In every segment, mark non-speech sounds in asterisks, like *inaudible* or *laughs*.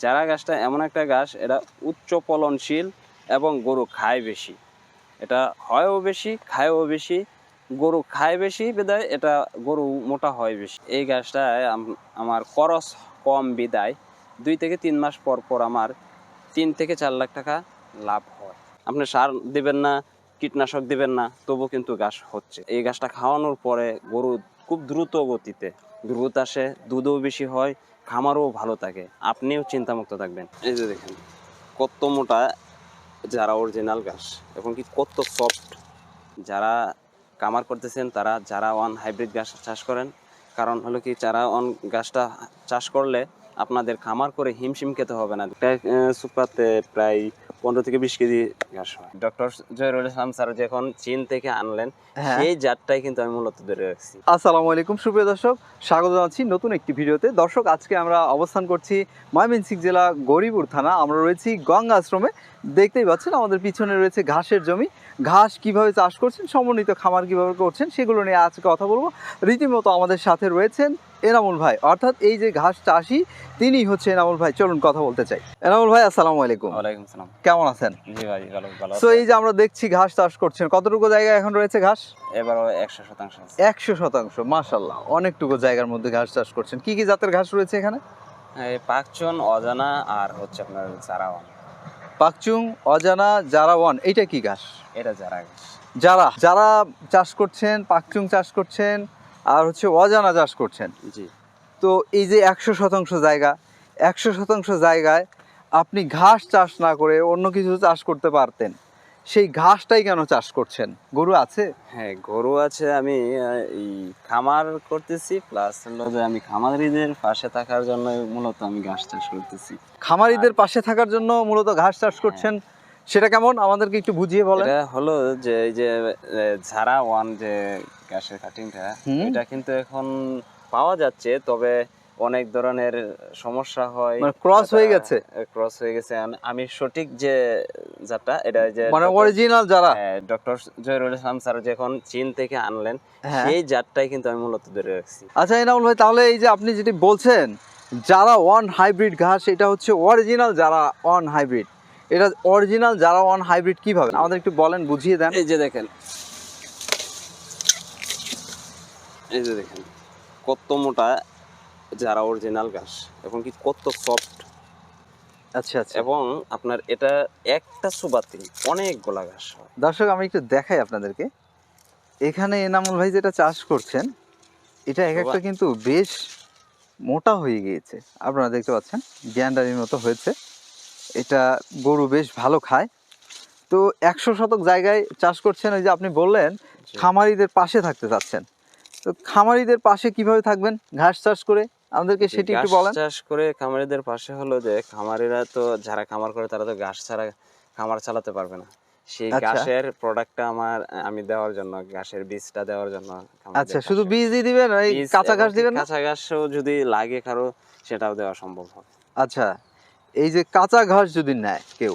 যারা গাছটা এমন একটা গাছ এটা উচ্চ ফলনশীল এবং গরু খায় বেশি। এটা হয়ও বেশি, খায়ও বেশি, গরু খায় বেশি বিদায় এটা গরু মোটা হয় বেশি। এই গাছটায় আম- আমার খরচ কম বিদায় দুই থেকে তিন মাস পর পর আমার তিন থেকে চার লাখ টাকা লাভ হয়। আপনি সার দেবেন না, কীটনাশক দেবেন না তবু কিন্তু গাছ হচ্ছে। এই গাছটা খাওয়ানোর পরে গরু খুব দ্রুত গতিতে, দ্রুত আসে, দুধও বেশি হয় খামারও ভালো থাকে। আপনিও চিন্তামুক্ত থাকবেন। এই যে দেখেন, কত মোটা যারা অরিজিনাল গাছ এখন কি কত সফট যারা কামার করতেছেন, তারা, যারা ওয়ান হাইব্রিড গাছ চাষ করেন, কারণ হলো কি, যারা ওয়ান গাছটা চাষ করলে আপনাদের খামার করে হিমশিম খেতে হবে না। সুপাতে প্রায় পনেরো থেকে বিশ কেজি ঘাস হয়। ডক্টর জয়রুল ইসলাম স্যার যখন চীন থেকে আনলেন এই সেই জাতটাই কিন্তু আমি মূলত ধরে রাখছি। আসসালামু আলাইকুম সুপ্রিয় দর্শক স্বাগত জানাচ্ছি নতুন একটি ভিডিওতে। দর্শক আজকে আমরা অবস্থান করছি ময়মনসিংহ জেলা গরিবুর থানা। আমরা রয়েছি গঙ্গা আশ্রমে। দেখতেই পাচ্ছেন আমাদের পিছনে রয়েছে ঘাসের জমি। ঘাস কীভাবে চাষ করছেন সমন্বিত খামার কীভাবে করছেন সেগুলো নিয়ে আজকে কথা বলব। রীতিমতো আমাদের সাথে রয়েছেন এনামুল ভাই। অর্থাৎ এই যে ঘাস চাষি তিনি হচ্ছে এনামুল ভাই। চলুন কথা বলতে চাই। এনামুল ভাই আসসালামু আলাইকুম। ওয়ালাইকুম সালাম। কেমন আছেন? জি ভাই ভালো ভালো তো এই যে আমরা দেখছি ঘাস চাষ করছেন কতটুকু জায়গা এখন রয়েছে ঘাস? এবারও একশো শতাংশ আছে। একশো শতাংশ মাশাল্লাহ অনেকটুকু জায়গার মধ্যে ঘাস চাষ করছেন। কি কি জাতের ঘাস রয়েছে এখানে? পাকচন অজানা আর হচ্ছে আপনার জারাওয়ান পাকচুং অজানা জারা ওয়ান এইটা কি ঘাস? এটা জারা গাছ যারা যারা চাষ করছেন পাকচুং চাষ করছেন আর হচ্ছে অজানা চাষ করছেন। জি। তো এই যে একশো শতাংশ জায়গা একশো শতাংশ জায়গায় আপনি ঘাস চাষ না করে অন্য কিছু চাষ করতে পারতেন। সেই ঘাসটাই কেন চাষ করছেন? গরু আছে? হ্যাঁ গরু আছে আমি এই খামার করতেছি প্লাস হলো যে আমি খামারিদের পাশে থাকার জন্য মূলত আমি ঘাস চাষ করতেছি। খামারিদের পাশে থাকার জন্য মূলত ঘাস চাষ করছেন। সেটা কেমন? আমাদেরকে একটু বুঝিয়ে বলেন। এটা হলো যে এই যে ঝাড়া ওয়ান যে ঘাসের কাটিংটা এটা কিন্তু এখন পাওয়া যাচ্ছে তবে অনেক ধরনের সমস্যা হয়। মানে ক্রস হয়ে গেছে? ক্রস হয়ে গেছে। আমি সঠিক যে যাটা এটা যে মানে অরিজিনাল যারা? হ্যাঁ, ডক্টর জয়রুল ইসলাম স্যার যখন চীন থেকে আনলেন হ্যাঁ। সেই জাতটাই কিন্তু আমি মূলত ধরে রাখছি। আচ্ছা এনামুল ভাই তাহলে এই যে আপনি যেটি বলছেন যারা ওয়ান হাইব্রিড ঘাস এটা হচ্ছে অরিজিনাল যারা ওয়ান হাইব্রিড এটা অরিজিনাল যারা ওয়ান হাইব্রিড কীভাবে? আমাদের একটু বলেন বুঝিয়ে দেন। এই যে দেখেন। এই যে দেখেন। কত মোটা যারা অরিজিনাল ঘাস এবং কি কত সফট আচ্ছা আচ্ছা। এবং আপনার এটা একটা সুবাতে অনেকগুলা ঘাস হয়। দর্শক আমি একটু দেখাই আপনাদেরকে। এখানে এনামুল ভাই যেটা চাষ করছেন এটা এক একটা কিন্তু বেশ মোটা হয়ে গিয়েছে। আপনারা দেখতে পাচ্ছেন গ্যান্ডারির মতো হয়েছে। এটা গরু বেশ ভালো খায়। তো একশো শতক জায়গায় চাষ করছেন ওই যে আপনি বললেন খামারিদের পাশে থাকতে চাচ্ছেন। তো খামারিদের পাশে কীভাবে থাকবেন ঘাস চাষ করে? আমাদেরকে সেটি একটু বলেন। চাষ করে খামারিদের পাশে হলো যে খামারিরা তো যারা খামার করে তারা তো ঘাস ছাড়া খামার চালাতে পারবে না। সেই আচ্ছা। ঘাসের প্রোডাক্টটা আমার আমি দেওয়ার জন্য ঘাসের বীজটা দেওয়ার জন্য আচ্ছা শুধু বীজই দিবেন? এই কাঁচা ঘাস দিবেন কাঁচা ঘাসও যদি লাগে কারও সেটাও দেওয়া সম্ভব হবে। আচ্ছা এই যে কাঁচা ঘাস যদি নেয় কেউ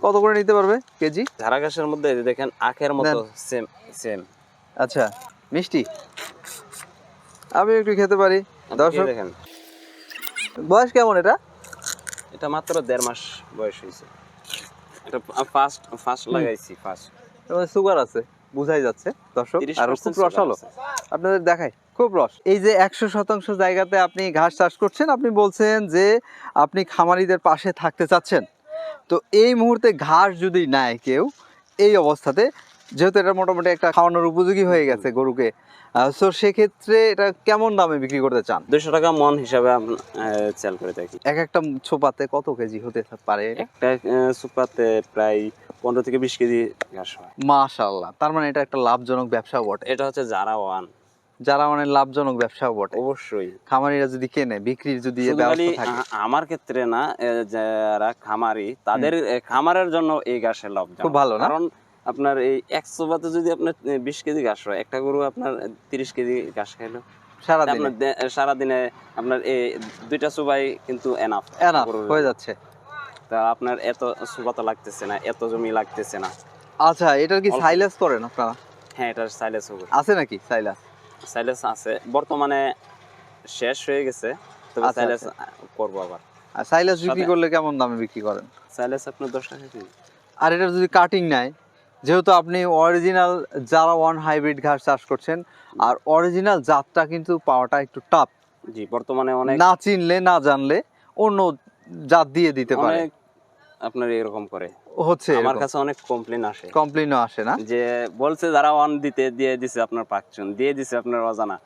কত করে নিতে পারবে কেজি? ঝাড়া ঘাসের মধ্যে দেখেন আখের মতো সেম সেম আচ্ছা মিষ্টি? আমি একটু খেতে পারি। দর্শক দেখেন। বয়স কেমন এটা? এটা মাত্র দেড় মাস বয়স হয়েছে। এটা ফার্স্ট ফার্স্ট লাগাইছি ফার্স্ট সুগার আছে বুঝাই যাচ্ছে দর্শক। আর খুব রসালো আপনাদের দেখাই খুব রস। এই যে একশো শতাংশ জায়গাতে আপনি ঘাস চাষ করছেন আপনি বলছেন যে আপনি খামারিদের পাশে থাকতে চাচ্ছেন। তো এই মুহূর্তে ঘাস যদি নেয় কেউ এই অবস্থাতে যেহেতু এটা মোটামুটি একটা খাওয়ানোর উপযোগী হয়ে গেছে গরুকে তো সেক্ষেত্রে এটা কেমন দামে বিক্রি করতে চান? দুশো টাকা মন হিসাবে করে থাকি। এক একটা ছোপাতে কত কেজি হতে পারে? একটা সুপাতে প্রায় পনেরো থেকে বিশ কেজি ঘাস হয়। মাশাআল্লাহ তার মানে এটা একটা লাভজনক ব্যবসাও বটে। এটা হচ্ছে জারা ওয়ান। যারা মানে লাভজনক ব্যবসাও বটে। অবশ্যই। খামারিরা যদি কেনে বিক্রির যদি আমার ক্ষেত্রে না যারা খামারি তাদের খামারের জন্য এই ঘাসের লাভ খুব ভালো না? কারণ আপনার এই একশো বাতে যদি আপনার বিশ কেজি ঘাস হয় একটা গরু আপনার তিরিশ কেজি ঘাস খাইলো। সারাদিন? সারাদিনে আপনার এই দুইটা সুবাই কিন্তু এনাফ এনা হয়ে যাচ্ছে। তা আপনার এত সুবা তো লাগতেছে না এত জমি লাগতেছে না। আচ্ছা এটার কি সাইলেস করেন আপনারা? হ্যাঁ এটার সাইলেস হবে। আছে নাকি সাইলাস সাইলেস আছে। বর্তমানে শেষ হয়ে গেছে তবে আচ্ছা, সাইলেস করব আবার। আর সাইলাস বিক্রি করলে কেমন দামে বিক্রি করেন? সাইলেস আপনার দশ টাকা কেজি। আর এটা যদি কাটিং নেয়? যেহেতু আপনি অরিজিনাল যারা ওয়ান হাইব্রিড ঘাস চাষ করছেন আর অরিজিনাল জাতটা কিন্তু পাওয়াটা একটু টাফ জি বর্তমানে অনেক না চিনলে না জানলে অন্য জাত দিয়ে দিতে পারে। আপনার এরকম করে। হচ্ছে আমার কাছে অনেক কমপ্লেন আসে। কমপ্লেনও আসে না? যে বলছে যারা ওয়ান দিতে দিয়ে দিছে আপনার পাকচুন দিয়ে দিছে আপনার অজানা।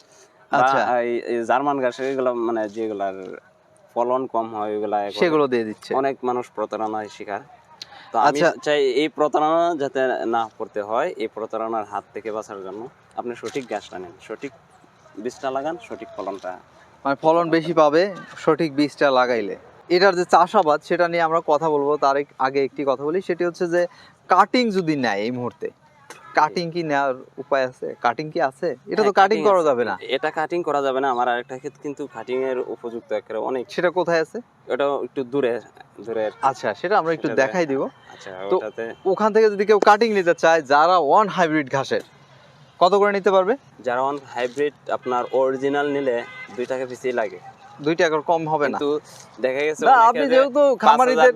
আচ্ছা। এই- জার্মান ঘাস এগুলো মানে যেগুলার ফলন কম হয় ওইগুলা এখন সেগুলো দিয়ে দিচ্ছে। অনেক মানুষ প্রতারণায় শিকার। তো আমি আচ্ছা। চাই এই প্রতারণা যাতে না করতে হয় এই প্রতারণার হাত থেকে বাঁচার জন্য আপনি সঠিক গাছটা নেন। সঠিক বীজটা লাগান সঠিক ফলনটা মানে ফলন বেশি পাবে সঠিক বীজটা লাগাইলে। এটার যে চাষাবাদ সেটা নিয়ে আমরা কথা বলব। তার আগে একটি কথা বলি সেটি হচ্ছে যে কাটিং যদি নেয় এই মুহূর্তে কাটিং কি নেওয়ার উপায় আছে? কাটিং কি আছে? এটা তো হ্যাঁ, কাটিং করা যাবে না। এটা কাটিং করা যাবে না। আমার আরেকটা ক্ষেত কিন্তু কাটিং এর উপযুক্ত একেবারে অনেক। সেটা কোথায় আছে? ওটা একটু দূরে দূরে। আচ্ছা সেটা আমরা একটু দেখাই দিব। আচ্ছা তো- ওখান থেকে যদি কেউ কাটিং নিতে চায় যারা ওয়ান হাইব্রিড ঘাসের কত করে নিতে পারবে? যারা অন হাইব্রিড আপনার অরিজিনাল নিলে দুই টাকা পিছিয়ে লাগে। দুই টাকার কম হবে না। দেখা গেছে না আপনি যেহেতু খামারিদের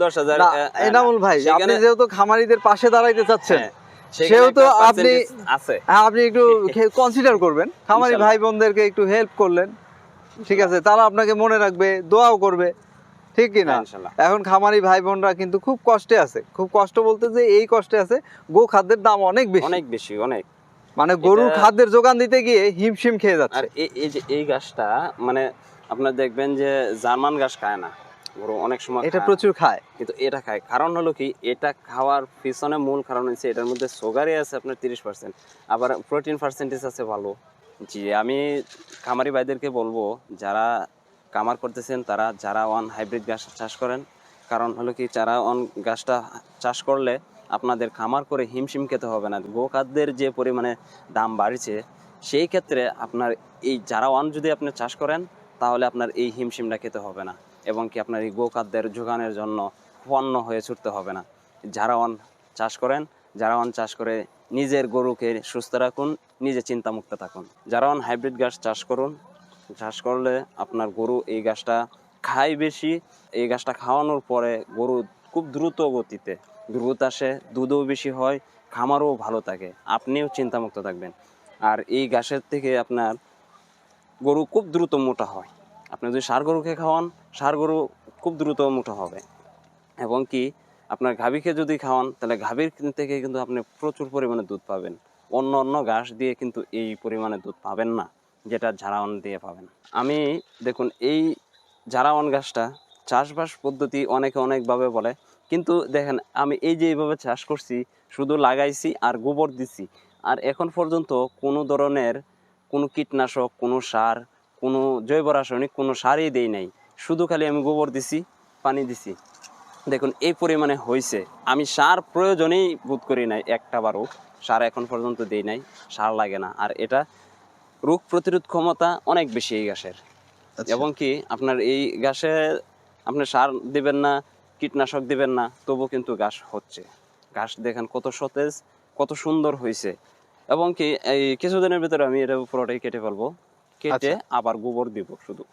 এনামুল ভাই আপনি যেহেতু খামারিদের পাশে দাঁড়াইতে চাচ্ছেন হ্যাঁ, সেহেতু আপনি- হ্যাঁ আপনি একটু কনসিডার করবেন। *laughs* খামারি ভাই বোনদেরকে একটু হেল্প করলেন। ঠিক আছে তারা আপনাকে মনে রাখবে দোয়াও করবে। ঠিক কি না ইনশাল্লাহ। এখন খামারি ভাই বোনরা কিন্তু খুব কষ্টে আছে। খুব কষ্ট বলতে যে এই কষ্টে আছে গো খাদ্যের দাম অনেক বেশি। অনেক বেশি অনেক। মানে গরুর খাদ্যের যোগান দিতে গিয়ে হিমশিম খেয়ে যাচ্ছে। আর এই যে এই গাছটা মানে আপনার দেখবেন যে জার্মান গাছ খায় না। গরু অনেক সময় এটা প্রচুর খায়। কিন্তু এটা খায়। কারণ হলো কি এটা খাওয়ার পিছনে মূল কারণ হচ্ছে এটার মধ্যে সুগারই আছে আপনার তিরিশ পার্সেন্ট আবার প্রোটিন পার্সেন্টেজ আছে ভালো। জি আমি খামারি ভাইদেরকে বলব যারা কামার করতেছেন তারা যারা ওয়ান হাইব্রিড গাছ চাষ করেন কারণ হলো কি যারা অন গাছটা চাষ করলে আপনাদের খামার করে হিমশিম খেতে হবে না। গো খাদ্যের যে পরিমাণে দাম বাড়ছে সেই ক্ষেত্রে আপনার এই যারা ওয়ান যদি আপনি চাষ করেন তাহলে আপনার এই হিমশিমটা খেতে হবে না। এবং কি আপনার এই গো খাদ্যের যোগানের জন্য পণ্য হয়ে ছুটতে হবে না। যারা অন চাষ করেন যারা অন চাষ করে নিজের গরুকে সুস্থ রাখুন, নিজে চিন্তামুক্ত থাকুন। যারা অন হাইব্রিড গাছ চাষ করুন। চাষ করলে আপনার গরু এই গাছটা খায় বেশি। এই গাছটা খাওয়ানোর পরে গরু খুব দ্রুত গতিতে, দ্রুত আসে, দুধও বেশি হয়, খামারও ভালো থাকে। আপনিও চিন্তামুক্ত থাকবেন। আর এই ঘাসের থেকে আপনার গরু খুব দ্রুত মোটা হয়। আপনি যদি সার গরুকে খাওয়ান, সার গরু খুব দ্রুত মোটা হবে। এবং কি, আপনার গাভীকে যদি খাওয়ান, তাহলে গাভীর থেকে কিন্তু আপনি প্রচুর পরিমাণে দুধ পাবেন। অন্য অন্য ঘাস দিয়ে কিন্তু এই পরিমাণে দুধ পাবেন না, যেটা ঝাড়াওয়ান দিয়ে পাবেন। আমি, দেখুন, এই ঝাড়াওয়ান ঘাসটা চাষবাস পদ্ধতি অনেকে অনেকভাবে বলে, কিন্তু দেখেন, আমি এই যে এইভাবে চাষ করছি, শুধু লাগাইছি আর গোবর দিছি। আর এখন পর্যন্ত কোনো ধরনের কোনো কীটনাশক, কোনো সার কোনো জৈব রাসায়নিক কোনো সারই দেই নাই। শুধু খালি আমি গোবর দিছি পানি দিছি। দেখুন এই পরিমাণে হয়েছে আমি সার প্রয়োজনেই বোধ করি নাই একটা বারও সার এখন পর্যন্ত দেই নাই সার লাগে না। আর এটা রোগ প্রতিরোধ ক্ষমতা অনেক বেশি এই গাছের আচ্ছা। এবং কি আপনার এই গাছে আপনি সার দিবেন না কীটনাশক দিবেন না তবু কিন্তু গাছ হচ্ছে। গাছ দেখেন কত সতেজ কত সুন্দর হয়েছে এবং কি এই কিছুদিনের ভিতরে আমি এটা পুরোটাই কেটে ফেলব। কেটে আচ্ছা। আবার গোবর দিব শুধু।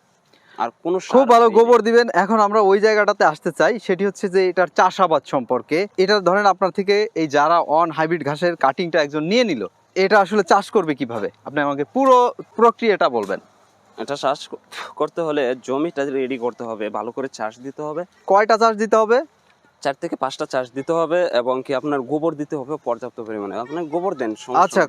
আর কোনো খুব ভালো গোবর দিবেন। এখন আমরা ওই জায়গাটাতে আসতে চাই। সেটি হচ্ছে যে এটার চাষাবাদ সম্পর্কে। এটা ধরেন আপনার থেকে এই যারা অন হাইব্রিড ঘাসের কাটিংটা একজন নিয়ে নিল এটা আসলে চাষ করবে কীভাবে? আপনি আমাকে পুরো প্রক্রিয়াটা বলবেন। এটা চাষ করতে হলে জমিটা রেডি করতে হবে ভালো করে চাষ দিতে হবে। কয়টা চাষ দিতে হবে? চার থেকে পাঁচটা চাষ দিতে হবে এবং কি আপনার গোবর দিতে হবে পর্যাপ্ত পরিমাণে। আপনি গোবর দেন আচ্ছা।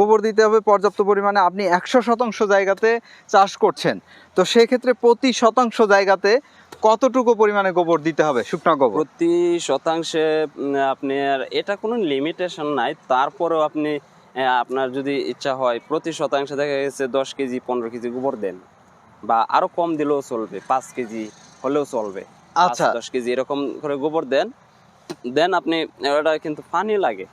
গোবর দিতে হবে পর্যাপ্ত পরিমাণে। আপনি একশো শতাংশ জায়গাতে চাষ করছেন। তো সেক্ষেত্রে প্রতি শতাংশ জায়গাতে কতটুকু পরিমাণে গোবর দিতে হবে শুকনা গোবর? প্রতি শতাংশে উম, আপনার এটা কোনো লিমিটেশন নাই। তারপরেও আপনি আপনার যদি ইচ্ছা হয় প্রতি শতাংশে দেখা গেছে দশ কেজি পনেরো কেজি গোবর দেন। বা আরও কম দিলেও চলবে পাঁচ কেজি হলেও চলবে। আচ্ছা। দশ কেজি এরকম করে গোবর দেন দেন আপনি ওটা কিন্তু পানি লাগে।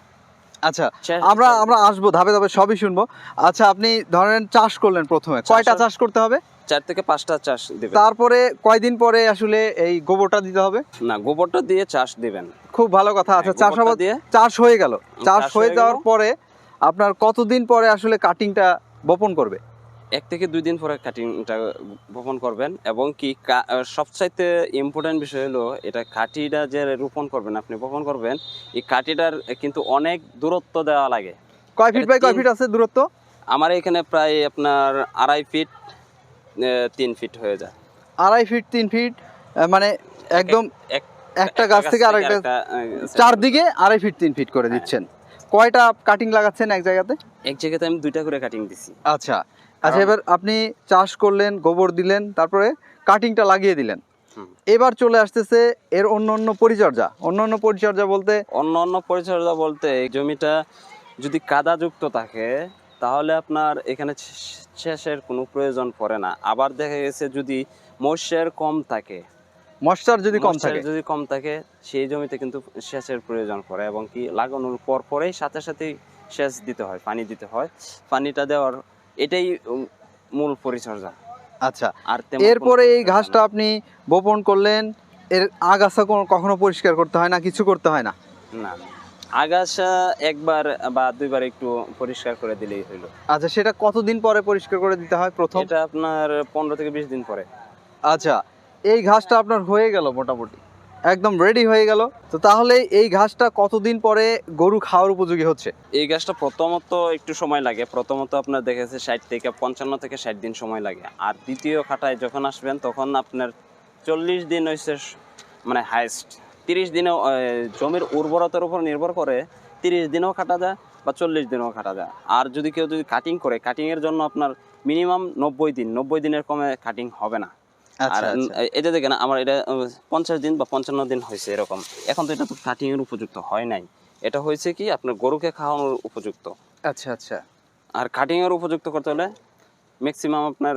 আচ্ছা আমরা আমরা আসব ধাপে ধাপে সবই শুনব। আচ্ছা আপনি ধরেন চাষ করলেন প্রথমে কয়টা চাষ করতে হবে? চার থেকে পাঁচটা চাষ দিবেন। তারপরে কয়দিন পরে আসলে এই গোবরটা দিতে হবে? না গোবরটা দিয়ে চাষ দিবেন। খুব ভালো কথা। আচ্ছা হ্যাঁ, চাষাবাদ দিয়ে চাষ হয়ে গেল। চাষ হয়ে যাওয়ার পরে আপনার কতদিন পরে আসলে কাটিংটা বপন করবে? এক থেকে দুই দিন পরে কাটিংটা বপন করবেন এবং কি সবচাইতে ইম্পর্টেন্ট বিষয় হলো এটা কাঠিটা যে রোপণ করবেন আপনি বপন করবেন এই কাঠিটার কিন্তু অনেক দূরত্ব দেওয়া লাগে। কয় ফিট বাই কয় ফিট আছে দূরত্ব? আমার এখানে প্রায় আপনার আড়াই ফিট তিন ফিট হয়ে যায়। আড়াই ফিট তিন ফিট মানে একদম একটা গাছ থেকে আরেকটা চারদিকে আড়াই ফিট তিন ফিট করে হ্যাঁ। দিচ্ছেন। কয়টা কাটিং লাগাচ্ছেন এক জায়গাতে? এক জায়গাতে আমি দুইটা করে কাটিং দিছি। আচ্ছা। আচ্ছা এবার আপনি চাষ করলেন গোবর দিলেন তারপরে কাটিংটা লাগিয়ে দিলেন। এবার চলে আসতেছে এর অন্য অন্য পরিচর্যা। অন্য অন্য পরিচর্যা বলতে অন্য অন্য পরিচর্যা বলতে এই জমিটা যদি কাদাযুক্ত থাকে তাহলে আপনার এখানে সেচের কোনো প্রয়োজন পড়ে না। আবার দেখা গেছে যদি মৎস্যের কম থাকে মশার যদি কম থাকে। যদি কম থাকে সেই জমিতে কিন্তু সেচের প্রয়োজন পড়ে এবং কি লাগানোর পর পরেই সাথে সাথেই সেচ দিতে হয় পানি দিতে হয়। পানিটা দেওয়ার এটাই মূল পরিচর্যা। আচ্ছা আর এরপরে এই ঘাসটা আপনি বপন করলেন এর আগাছা কখনো পরিষ্কার করতে হয় না কিছু করতে হয় না না? না। আগাছা একবার বা দুইবার একটু পরিষ্কার করে দিলেই হইল। আচ্ছা সেটা কতদিন পরে পরিষ্কার করে দিতে হয় প্রথম? এটা আপনার পনেরো থেকে বিশ দিন পরে। আচ্ছা এই ঘাসটা আপনার হয়ে গেল মোটামুটি। একদম রেডি হয়ে গেল। তো তাহলে এই ঘাসটা কতদিন পরে গরু খাওয়ার উপযোগী হচ্ছে? এই ঘাসটা প্রথমত একটু সময় লাগে। প্রথমত আপনার দেখেছে ষাট থেকে পঞ্চান্ন থেকে ষাট দিন সময় লাগে। আর দ্বিতীয় খাটায় যখন আসবেন, তখন আপনার চল্লিশ দিন হচ্ছে স- মানে হাইস্ট তিরিশ দিনেও জমির উর্বরতার উপর নির্ভর করে তিরিশ দিনেও কাটা যায় বা চল্লিশ দিনেও কাটা যায়। আর যদি কেউ যদি কাটিং করে কাটিংয়ের জন্য আপনার মিনিমাম নব্বই দিন। নব্বই দিনের কমে কাটিং হবে না। আর আচ্ছা। আচ্ছা এটা দেখেন আমার এটা পঞ্চাশ দিন বা পঞ্চান্ন দিন হয়েছে এরকম। এখন তো এটা তো কাটিং এর উপযুক্ত হয় নাই। এটা হয়েছে কি আপনার গরুকে খাওয়ানোর উপযুক্ত। আচ্ছা আচ্ছা। আর কাটিং এর উপযুক্ত করতে হলে ম্যাক্সিমাম আপনার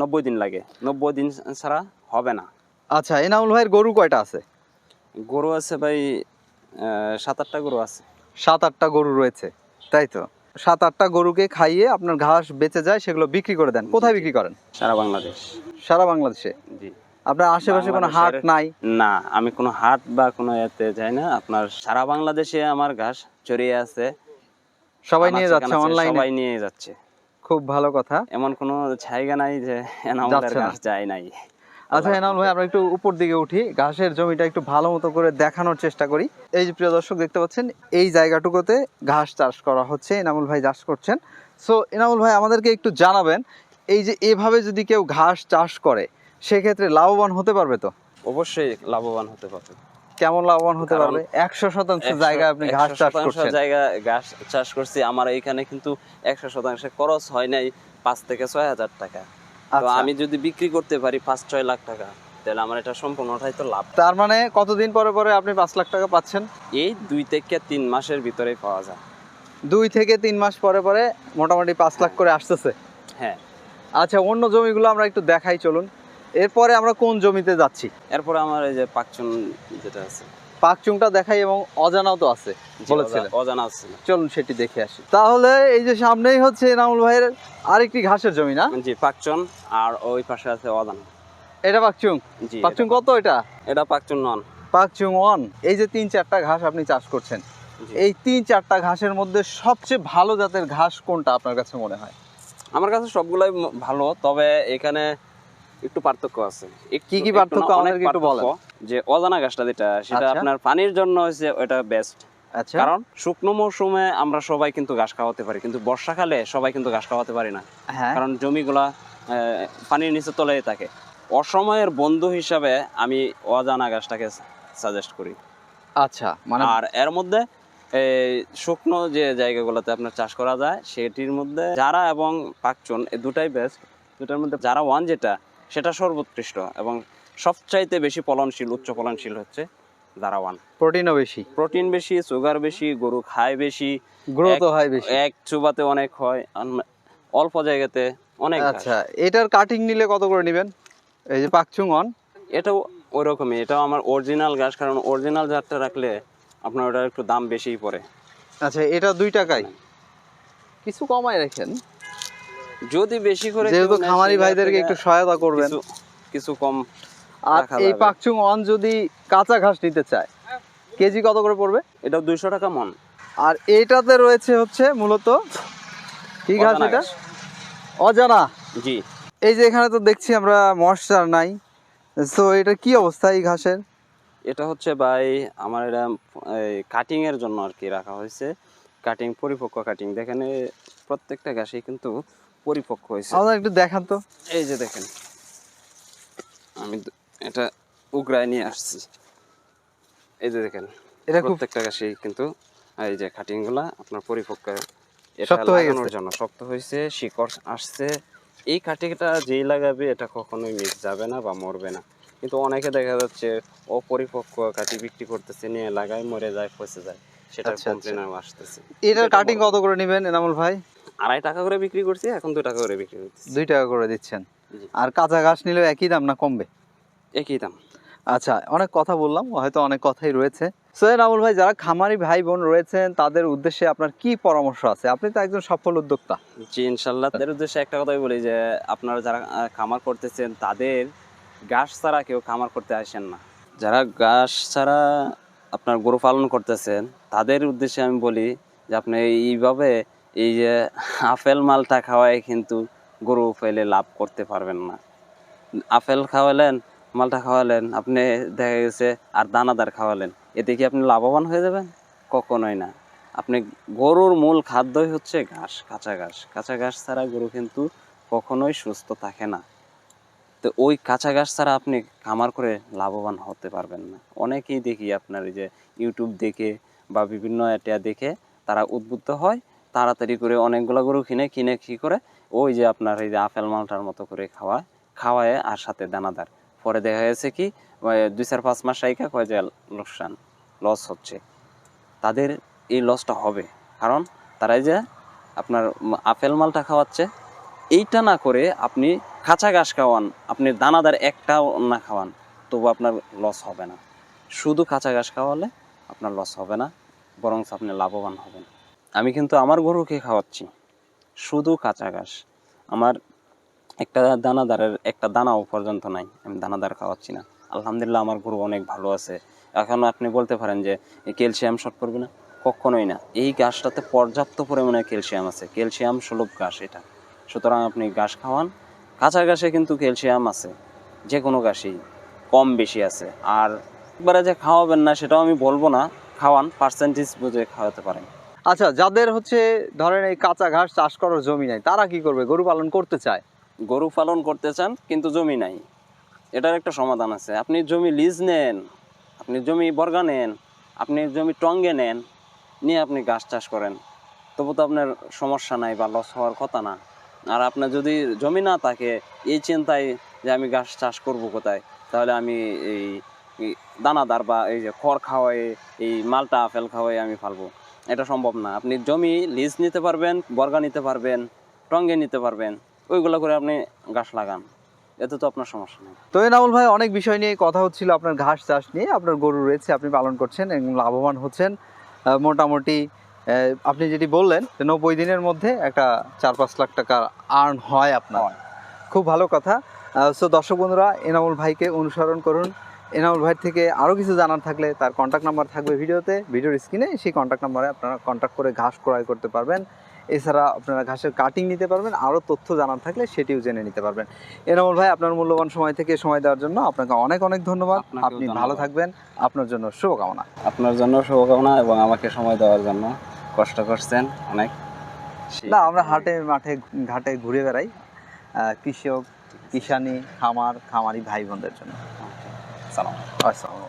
নব্বই দিন লাগে। নব্বই দিন ছাড়া হবে না। আচ্ছা এনামুল ভাইয়ের গরু কয়টা আছে? গরু আছে ভাই সাত আটটা গরু আছে। সাত আটটা গরু রয়েছে তাই তো? সাত আটটা গরুকে খাইয়ে আপনার ঘাস বেঁচে যায় সেগুলো বিক্রি করে দেন। কোথায় বিক্রি করেন? সারা বাংলাদেশ। সারা বাংলাদেশে? জি। আপনার আশেপাশে কোনো হাট নাই? না আমি কোনো হাট বা কোনো এতে যাই না। আপনার সারা বাংলাদেশে আমার ঘাস চড়িয়ে আছে। সবাই নিয়ে যাচ্ছে অনলাইনে সবাই নিয়ে যাচ্ছে। খুব ভালো কথা। এমন কোনো জায়গা নাই যে না। ঘাস যায় নাই। আচ্ছা এনামুল ভাই আমরা একটু উপর দিকে উঠি। ঘাসের জমিটা একটু ভালো মতো করে দেখানোর চেষ্টা করি। এই যে প্রিয় দর্শক দেখতে পাচ্ছেন এই জায়গাটুকুতে ঘাস চাষ করা হচ্ছে। এনামুল ভাই চাষ করছেন। সো এনামুল ভাই আমাদেরকে একটু জানাবেন এই যে এভাবে যদি কেউ ঘাস চাষ করে সেক্ষেত্রে লাভবান হতে পারবে তো? অবশ্যই লাভবান হতে পারবে। কেমন লাভবান হতে পারবে? একশো শতাংশ জায়গা আপনি ঘাস চাষ করছেন। জায়গা ঘাস চাষ করছি। আমার এখানে কিন্তু একশো শতাংশে খরচ হয় নাই পাঁচ থেকে ছয় হাজার টাকা। তো আচ্ছা। আমি যদি বিক্রি করতে পারি পাঁচ ছয় লাখ টাকা তাহলে আমার এটা সম্পূর্ণটাই তো লাভ। তার মানে কতদিন পরে পরে আপনি পাঁচ লাখ টাকা পাচ্ছেন? এই দুই থেকে তিন মাসের ভিতরেই পাওয়া যায়। দুই থেকে তিন মাস পরে পরে মোটামুটি পাঁচ লাখ করে আসতেছে। হ্যাঁ। আচ্ছা অন্য জমিগুলো আমরা একটু দেখাই চলুন। এরপরে আমরা কোন জমিতে যাচ্ছি? এরপরে আমার এই যে পাকচুন যেটা আছে। পাকচুংটা দেখাই এবং অজানাও তো আছে বলেছিলেন। অজানা আছে। চলুন সেটি দেখে আসি। তাহলে এই যে সামনেই হচ্ছে এনামুল ভাইয়ের আরেকটি ঘাসের জমি না? জি পাকচুন আর ওই পাশে আছে অজানা। এটা পাকচুং? জি পাকচুং কত এটা? এটা পাকচুন নন। পাকচুং ওয়ান। এই যে তিন চারটা ঘাস আপনি চাষ করছেন এই তিন চারটা ঘাসের মধ্যে সবচেয়ে ভালো জাতের ঘাস কোনটা আপনার কাছে মনে হয়? আমার কাছে সবগুলাই ভালো তবে এখানে একটু পার্থক্য আছে। কি কি পার্থক্য আমাদেরকে একটু বলেন। যে অজানা গাছটা যেটা সেটা আচ্ছা। আপনার পানির জন্য হচ্ছে ওটা বেস্ট আচ্ছা। কারণ শুকনো মৌসুমে আমরা সবাই কিন্তু ঘাস খাওয়াতে পারি কিন্তু বর্ষাকালে সবাই কিন্তু ঘাস খাওয়াতে পারি না। হ্যাঁ। কারণ জমিগুলা পানির নিচে তলেই থাকে। অসময়ের বন্ধু হিসাবে আমি অজানা গাছটাকে সাজেস্ট করি। আচ্ছা মানে আর এর মধ্যে এই শুকনো যে জায়গাগুলোতে আপনার চাষ করা যায় সেটির মধ্যে যারা এবং পাকচুন এই দুটাই বেস্ট দুটার মধ্যে যারা ওয়ান যেটা সেটা সর্বোৎকৃষ্ট এবং সবচাইতে বেশি ফলনশীল উচ্চ ফলনশীল হচ্ছে যারা ওয়ান প্রোটিনও বেশি। প্রোটিন বেশি সুগার বেশি গরু খায় বেশি গ্রোথও হয় বেশি। এক চুবাতে অনেক হয় অল্প জায়গাতে অনেক আচ্ছা এটার কাটিং নিলে কত করে নেবেন? এই যে পাকচুং অন এটাও ওই রকমই এটাও আমার অরিজিনাল ঘাস কারণ অরিজিনাল জাতটা রাখলে আপনার ওটার একটু দাম বেশিই পড়ে। আচ্ছা এটা দুই টাকাই কিছু কমাই রাখেন। যদি বেশি করে যেহেতু খামারি ভাইদেরকে একটু সহায়তা করবেন। কিছু কম আর এই পাকচুং ওয়ান যদি কাঁচা ঘাস নিতে চায় কেজি কত করে পড়বে? এটা দুইশো টাকা মন। আর এইটাতে রয়েছে হচ্ছে মূলত কি ঘাস এটা? অজানা? জি। এই যে এখানে তো দেখছি আমরা মশার নাই। তো এটা কি অবস্থা এই ঘাসের? এটা হচ্ছে ভাই আমার এটা কাটিং এর জন্য আর কি রাখা হয়েছে। কাটিং পরিপক্ক কাটিং দেখেন প্রত্যেকটা ঘাসই কিন্তু পরিপক্ক হয়েছে। আমাদের একটু দেখান তো। এই যে দেখেন আমি এটা উগরায় নিয়ে আসছি। এই যে দেখেন এটা খুব প্রত্যেকটা ঘাসই কিন্তু এই যে কাটিংগুলা আপনার পরিপক্ক। এটা শক্ত হয়ে লাগানোর গেছে। জন্য শক্ত হয়েছে শিকড় আসছে। এই কাটিংটা যেই লাগাবে এটা কখনোই মিস যাবে না বা মরবে না। কিন্তু অনেকে দেখা যাচ্ছে অপরিপক্ক কাটি বিক্রি করতেছে নিয়ে লাগায় মরে যায় পচে যায়। সেটা আচ্ছা, কমপ্লেন আসতেছে। এটার কাটিং কত করে নেবেন এনামুল ভাই? আড়াই টাকা করে বিক্রি করছি এখন দু টাকা করে বিক্রি করতেছি দুই টাকা করে দিচ্ছেন। আর কাঁচা ঘাস নিলেও একই দাম না কমবে? একই দাম। আচ্ছা অনেক কথা বললাম হয়তো অনেক কথাই রয়েছে। সৈয়দ আমুল ভাই যারা খামারি ভাই বোন রয়েছেন তাদের উদ্দেশ্যে আপনার কি পরামর্শ আছে? আপনি তো একজন সফল উদ্যোক্তা। জি ইনশাল্লাহ তাদের উদ্দেশ্যে একটা কথাই বলি যে আপনারা যারা খামার করতেছেন তাদের ঘাস ছাড়া কেউ খামার করতে আসেন না। যারা ঘাস ছাড়া আপনার গরু পালন করতেছেন তাদের উদ্দেশ্যে আমি বলি যে আপনি এইভাবে এই যে আপেল মালটা খাওয়ায় কিন্তু গরু ফেলে লাভ করতে পারবেন না। আপেল খাওয়ালেন, মালটা খাওয়ালেন, আপনি দেখা গেছে আর দানাদার খাওয়ালেন, এতে কি আপনি লাভবান হয়ে যাবেন? কখনোই না। আপনি গরুর মূল খাদ্যই হচ্ছে ঘাস, কাঁচা ঘাস। কাঁচা ঘাস ছাড়া গরু কিন্তু কখনোই সুস্থ থাকে না। তো ওই কাঁচা ঘাস ছাড়া আপনি খামার করে লাভবান হতে পারবেন না। অনেকেই দেখি আপনার এই যে ইউটিউব দেখে বা বিভিন্ন এটা দেখে তারা উদ্বুদ্ধ হয় তাড়াতাড়ি করে অনেকগুলো গরু কিনে কিনে কি করে? ওই যে আপনার এই যে আপেল মালটার মতো করে খাওয়ায় খাওয়ায় আর সাথে দানাদার। পরে দেখা গেছে কি দুই চার পাঁচ মাস আইকা কয় যে লোকসান লস হচ্ছে। তাদের এই লসটা হবে। কারণ তারা এই যে আপনার আপেল মালটা খাওয়াচ্ছে, এইটা না করে আপনি কাঁচা ঘাস খাওয়ান, আপনি দানাদার একটাও না খাওয়ান, তবু আপনার লস হবে না। শুধু কাঁচা ঘাস খাওয়ালে আপনার লস হবে না বরং আপনি লাভবান হবেন। আমি কিন্তু আমার গরুকে খাওয়াচ্ছি। শুধু কাঁচা ঘাস। আমার একটা দানাদারের একটা দানাও পর্যন্ত নাই। আমি দানাদার খাওয়াচ্ছি না। আলহামদুলিল্লাহ আমার গরু অনেক ভালো আছে। এখন আপনি বলতে পারেন যে ক্যালসিয়াম শর্ট করবে না? কখনোই না। এই ঘাসটাতে পর্যাপ্ত পরিমাণে ক্যালসিয়াম আছে। ক্যালসিয়াম সুলভ ঘাস এটা। সুতরাং আপনি ঘাস খাওয়ান। কাঁচা ঘাসে কিন্তু ক্যালসিয়াম আছে। যে কোনো ঘাসেই কম বেশি আছে। আর একবারে যে খাওয়াবেন না, সেটাও আমি বলব না। খাওয়ান। পার্সেন্টেজ বুঝে খাওয়াতে পারেন। আচ্ছা যাদের হচ্ছে ধরেন এই কাঁচা ঘাস চাষ করার জমি নাই, তারা কি করবে? গরু পালন করতে চায়? গরু পালন করতে চান, কিন্তু জমি নাই। এটার একটা সমাধান আছে। আপনি জমি লিজ নেন, আপনি জমি বর্গা নেন, আপনি জমি টঙ্গে নেন, নিয়ে আপনি গাছ চাষ করেন। তবু তো আপনার সমস্যা নাই বা লস হওয়ার কথা না। আর আপনার যদি জমি না থাকে, এই চিন্তায় যে আমি গাছ চাষ করব কোথায়? তাহলে আমি এই দানাদার বা এই যে খড় খাওয়াই, এই মালটা আপেল খাওয়াই আমি ফালবো। এটা সম্ভব না। আপনি জমি লিজ নিতে পারবেন বর্গা নিতে পারবেন টঙ্গে নিতে পারবেন ওইগুলো করে আপনি গাছ লাগান। এতে তো আপনার সমস্যা নেই। তো এনামুল ভাই অনেক বিষয় নিয়ে কথা হচ্ছিল আপনার ঘাস চাষ নিয়ে আপনার গরু রয়েছে আপনি পালন করছেন এবং লাভবান হচ্ছেন। মোটামুটি আপনি যেটি বললেন নব্বই দিনের মধ্যে একটা চার পাঁচ লাখ টাকা আর্ন হয় আপনার। খুব ভালো কথা। সো দর্শক বন্ধুরা এনামুল ভাইকে অনুসরণ করুন। এনামুল ভাই থেকে আরও কিছু জানার থাকলে তার কন্ট্যাক্ট নাম্বার থাকবে ভিডিওতে। ভিডিওর স্ক্রিনে সেই কন্ট্যাক্ট নাম্বারে আপনারা কন্ট্যাক্ট করে ঘাস ক্রয় করতে পারবেন। এছাড়া আপনারা ঘাসের কাটিং নিতে পারবেন। আরও তথ্য জানার থাকলে সেটিও জেনে নিতে পারবেন। এনামুল ভাই আপনার মূল্যবান সময় থেকে সময় দেওয়ার জন্য আপনাকে অনেক অনেক ধন্যবাদ। আপনি ভালো থাকবেন। আপনার জন্য শুভকামনা। আপনার জন্য শুভকামনা এবং আমাকে সময় দেওয়ার জন্য কষ্ট করছেন অনেক। না আমরা হাটে মাঠে ঘাটে ঘুরে বেড়াই। কৃষক কিষানি খামার খামারি ভাই বোনদের জন্য। সালাম আসসালাম